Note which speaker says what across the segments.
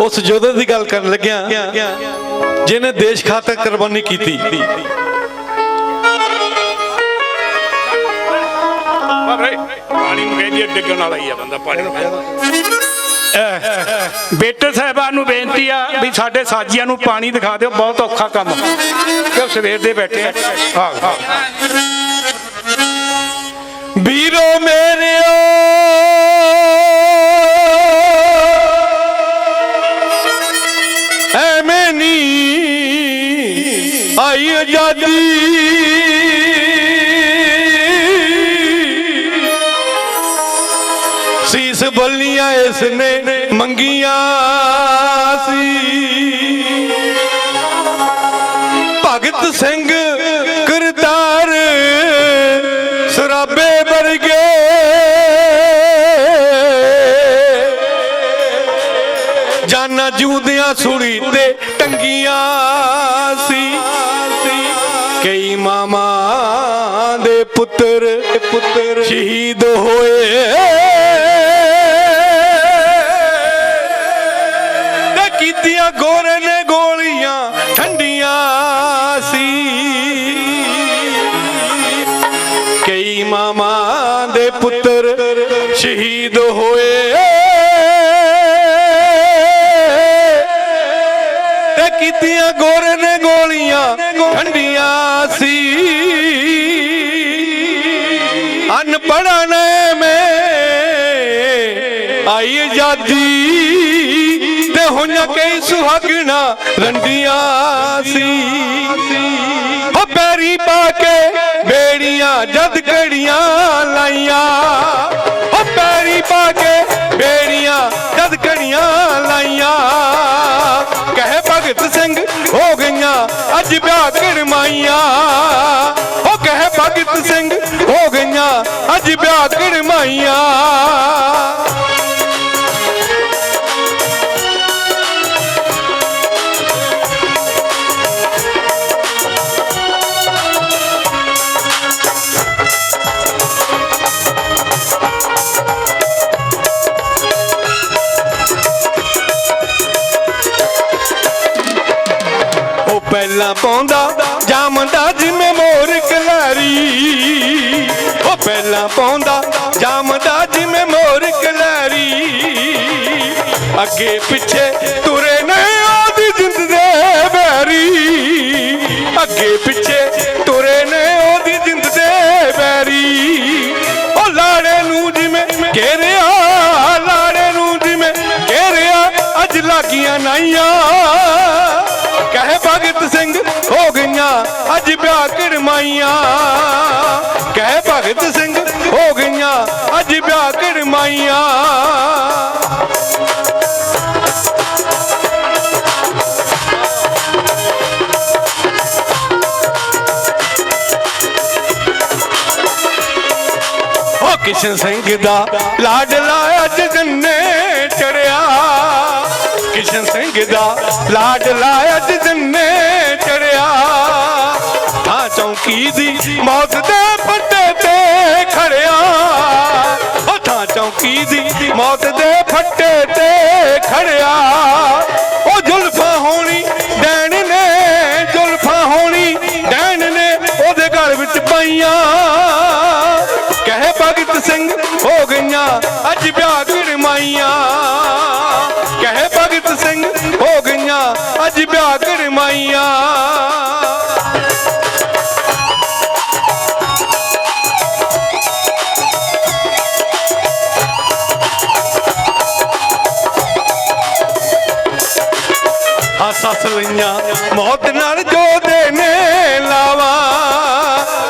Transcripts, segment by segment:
Speaker 1: ਉਸ ਯੋਧੇ ਦੀ ਗੱਲ ਕਰਨ ਲੱਗਿਆ ਜਿਹਨੇ ਦੇਸ਼ ਖਾਤਰ ਕੁਰਬਾਨੀ ਕੀਤੀ।
Speaker 2: ਬਾਬਰੇ ਪਾਣੀ ਨੂੰ ਕਹਿੰਦੀ ਹੈ ਡਿੱਗਣ ਵਾਲਾ ਹੀ ਆ ਬੰਦਾ ਪਾਣੀ ਨੂੰ ਬੇਟੇ ਸਾਹਿਬਾਨ ਨੂੰ ਬੇਨਤੀ ਆ ਵੀ ਸਾਡੇ ਸਾਜੀਆਂ ਨੂੰ ਪਾਣੀ ਦਿਖਾ ਦਿਓ ਬਹੁਤ ਔਖਾ ਕੰਮ। ਕਿਉਂ ਸਵੇਰ ਦੇ ਬੈਠੇ ਆ?
Speaker 1: ਵੀਰੋ ਮੇਰਿਓ ਆਜ਼ਾਦੀ। ਸੀਸ ਬੋਲੀਆਂ ਇਸ ਨੇ ਮੰਗੀਆਂ ਸੀ। ਭਗਤ ਸਿੰਘ ਕਰਤਾਰ ਸਰਾਬੇ ਵਰਗੇ। ਜਾਨਾ ਜੂਦਿਆਂ ਸੁਣੀ ਤੇ ਟੰਗੀਆਂ। ਕਈ ਮਾਮਾ ਦੇ ਪੁੱਤਰ ਪੁੱਤਰ ਸ਼ਹੀਦ ਹੋਏ। ਤੇ ਕੀਤੀਆਂ ਗੋਰੇ ਨੇ ਗੋਲੀਆਂ, ਠੰਡੀਆਂ ਸੀ। ਕਈ ਮਾਮਾ ਦੇ ਪੁੱਤਰ ਸ਼ਹੀਦ ਹੋਏ। ਤੇ ਕੀਤੀਆਂ ਗੋਰੇ ਨੇ ਗੋਲੀਆਂ, ਠੰਡੀਆਂ ਆਜ਼ਾਦੀ ਤੇ ਹੁਣ ਕਈ ਸੁਹਾਗਣਾ ਰੰਡੀਆਂ ਸੀ। ਹੋ ਪੈਰੀ ਪਾ ਕੇ ਬੇੜੀਆਂ, ਜਦ ਕੜੀਆਂ ਲਾਈਆਂ। ਹੋ ਪੈਰੀ ਪਾ ਕੇ ਬੇੜੀਆਂ, ਜਦ ਕੜੀਆਂ ਲਾਈਆਂ। ਕਹੇ ਭਗਤ ਸਿੰਘ ਹੋ ਗਈਆਂ, ਅੱਜ ਵਿਆਹ ਕਰਮਾਈਆਂ ਹੋ ਕਹੇ ਭਗਤ ਸਿੰਘ ਹੋ ਗਈਆਂ, ਅੱਜ ਵਿਆਹ ਕਰਮਾਈਆਂ ਪਹਿਲਾਂ ਪਾਉਂਦਾ, ਜਾਮਦਾ ਜਿਵੇਂ ਮੋਰ ਕਲਾਰੀ ਉਹ ਪਹਿਲਾਂ ਪਾਉਂਦਾ, ਜਾਮਦਾ ਜਿਵੇਂ ਮੋਰ ਕਲਾਰੀ ਅੱਗੇ ਪਿੱਛੇ ਤੁਰੇ ਨੇ ਉਹਦੀ ਜਿੰਦ ਦੇ ਬੈਰੀ। ਅੱਗੇ ਪਿੱਛੇ ਤੁਰੇ ਨੇ ਉਹਦੀ ਜਿੰਦ ਦੇ ਬੈਰੀ। ਉਹ ਲਾੜੇ ਨੂੰ ਜਿਵੇਂ ਘੇਰਿਆ, ਲਾੜੇ ਨੂੰ ਜਿਵੇਂ ਘੇਰਿਆ, ਅੱਜ ਲਾਗੀਆਂ ਨਾਈਆਂ। ਭਗਤ ਸਿੰਘ ਹੋ ਗਈਆਂ, ਅੱਜ ਵਿਆਹ ਕਰਮਾਈਆਂ ਕਹਿ ਭਗਤ ਸਿੰਘ ਹੋ ਗਈਆਂ, ਅੱਜ ਵਿਆਹ ਕਰਮਾਈਆਂ ਕਿਸ਼ਨ ਸਿੰਘ ਦਾ ਲਾਡਲਾ ਅੱਜ ਜੰਨੇ ਚੜਿਆ। ਕਿਸ਼ਨ ਸਿੰਘ ਦਾ ਲਾਡਲਾ ਲਾਇਆ ਜੰਨੇ ਚੜਿਆ। ਥਾਂ ਚੌਂਕੀ ਦੀ ਮੌਤ ਦੇ ਫੱਟੇ ਤੇ ਖੜਿਆ। ਉਹ ਥਾਂ ਚੌਂਕੀ ਦੀ ਮੌਤ ਦੇ ਫੱਟੇ ਤੇ ਖੜਿਆ। ਉਹ ਜ਼ੁਲਫਾਂ ਹੋਣੀ ਡੈਣ ਨੇ ਜ਼ੁਲਫਾਂ ਹੋਣੀ ਡੈਣ ਨੇ ਉਹਦੇ ਘਰ ਵਿੱਚ ਪਾਈਆਂ। ਕਹੇ ਭਗਤ ਸਿੰਘ ਹੋ ਗਈਆਂ, ਅੱਜ ਵਿਆਹ ਸਿੰਘ ਹੋ ਗਈਆਂ, ਅੱਜ ਵਿਆਹ ਕਰਮਾਈਆਂ ਸੱਸ ਲਈਆਂ, ਮੌਤ ਨਾਲ ਜੋਦੇ ਨੇ ਲਾਵਾ।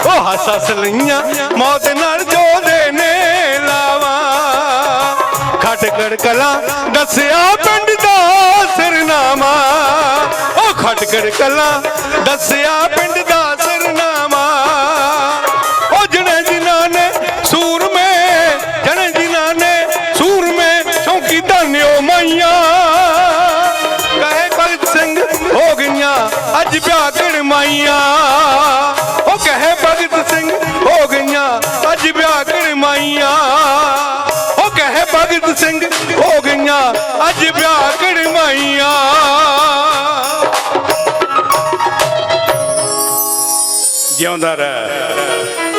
Speaker 1: ਉਹ ਸੱਸ ਹੱਸ ਲਈਆਂ, ਮੌਤ ਨਾਲ ਜੋਦੇ ਨੇ ਲਾਵਾ। ਖਟਕੜ ਕਲਾ ਦੱਸਿਆ ਉਹ ਕਲਾ ਦੱਸਿਆ ਪਿੰਡ ਦਾ ਸਰਨਾਮਾ। ਉਹ ਜਣੇ ਜਿਨ੍ਹਾਂ ਨੇ ਸੂਰਮੇ, ਜਣੇ ਜਿਨ੍ਹਾਂ ਨੇ ਸੂਰਮੇ ਸ਼ੌਕੀ ਧਾਨਿਓ ਮਾਈਆਂ। ਕਹੇ ਭਗਤ ਸਿੰਘ, ਹੋ ਗਈਆਂ ਅੱਜ ਵਿਆਹ ਕਰਮਾਈਆਂ ਉਹ ਕਹੇ ਭਗਤ ਸਿੰਘ, ਹੋ ਗਈਆਂ ਅੱਜ ਵਿਆਹ ਕਰਮਾਈਆਂ ਉਹ ਕਹੇ ਭਗਤ ਸਿੰਘ, ਹੋ ਗਈਆਂ ਅੱਜ ਵਿਆਹ ਕੜਮਾਈਆਂ
Speaker 2: de onde era